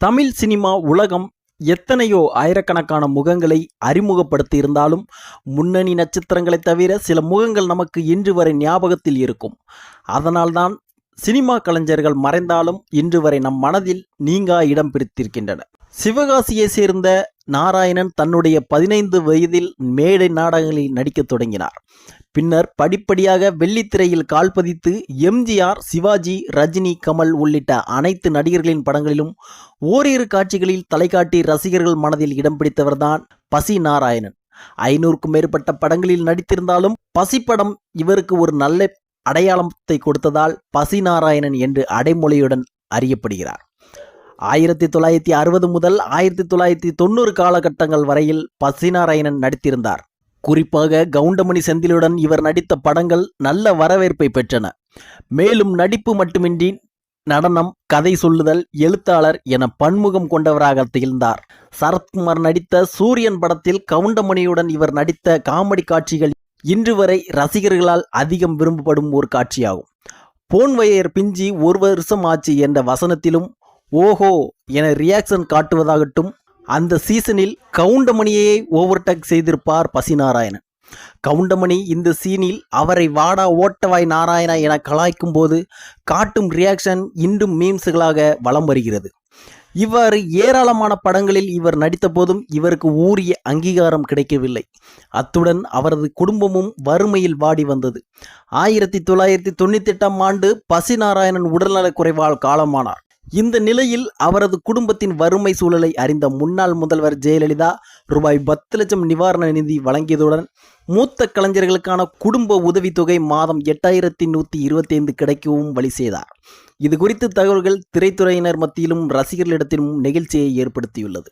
Tamil cinema உலகம் எத்தனையோ ஆயிரக்கணக்கான முகங்களை அறிமுகப்படுத்தி இருந்தாலும் முன்னணி நட்சத்திரங்களைத் தவிர சில முகங்கள் நமக்கு இன்று வரை ஞாபகத்தில் இருக்கும். அதனால்தான் சினிமா கலைஞர்கள் மறைந்தாலும் இன்று வரை நம் மனதில் நீங்கா இடம் பிடித்திருக்கின்றன சிவகாசியை சேர்ந்த நாராயணன் தன்னுடைய பதினைந்து வயதில் மேடை நாடகங்களில் நடிக்கத் தொடங்கினார். பின்னர் படிப்படியாக வெள்ளித்திரையில் கால்பதித்து எம்ஜிஆர் சிவாஜி ரஜினி கமல் உள்ளிட்ட அனைத்து நடிகர்களின் படங்களிலும் ஓரிரு காட்சிகளில் தலைகாட்டி ரசிகர்கள் மனதில் இடம் பிடித்தவர்தான் பசி நாராயணன். ஐநூறுக்கும் மேற்பட்ட படங்களில் நடித்திருந்தாலும் பசிப்படம் இவருக்கு ஒரு நல்ல அடையாளத்தை கொடுத்ததால் பசி நாராயணன் என்று அடைமொழியுடன் அறியப்படுகிறார். ஆயிரத்தி தொள்ளாயிரத்தி அறுபது முதல் ஆயிரத்தி தொள்ளாயிரத்தி தொண்ணூறு காலகட்டங்கள் வரையில் பசினாராயணன் நடித்திருந்தார். குறிப்பாக கவுண்டமணி செந்திலுடன் இவர் நடித்த படங்கள் நல்ல வரவேற்பை பெற்றன. மேலும் நடிப்பு மட்டுமின்றி நடனம் கதை சொல்லுதல் எழுத்தாளர் என பன்முகம் கொண்டவராக திகழ்ந்தார். சரத்குமார் நடித்த சூரியன் படத்தில் கவுண்டமணியுடன் இவர் நடித்த காமெடி காட்சிகள் இன்று வரை ரசிகர்களால் அதிகம் விரும்பப்படும் ஒரு காட்சியாகும். போன்வயர் பிஞ்சி ஒரு வருஷம் ஆச்சு என்ற வசனத்திலும் ஓஹோ என ரியாக்ஷன் காட்டுவதாகட்டும் அந்த சீசனில் கவுண்டமணியை ஓவர்டேக் செய்திருப்பார் பசிநாராயணன். கவுண்டமணி இந்த சீனில் அவரை வாடா ஓட்டவாய் நாராயணா என கலாய்க்கும் போது காட்டும் ரியாக்ஷன் இன்றும் மீம்ஸுகளாக வலம் வருகிறது. இவ்வாறு ஏராளமான படங்களில் இவர் நடித்த போதும் இவருக்கு ஊரிய அங்கீகாரம் கிடைக்கவில்லை. அத்துடன் அவரது குடும்பமும் வறுமையில் வாடி வந்தது. ஆயிரத்தி தொள்ளாயிரத்தி தொண்ணூத்தி எட்டாம் ஆண்டு பசிநாராயணன் உடல்நலக் குறைவால் காலமானார். இந்த நிலையில் அவரது குடும்பத்தின் வறுமை சூழலை அறிந்த முன்னாள் முதல்வர் ஜெயலலிதா ரூபாய் பத்து லட்சம் நிவாரண நிதி வழங்கியதுடன் மூத்த கலைஞர்களுக்கான குடும்ப உதவித்தொகை மாதம் எட்டாயிரத்தி நூற்றி இருபத்தி ஐந்து கிடைக்கவும் வழி செய்தார். இது குறித்த தகவல்கள் திரைத்துறையினர் மத்தியிலும் ரசிகர்களிடத்திலும் நெகிழ்ச்சியை ஏற்படுத்தியுள்ளது.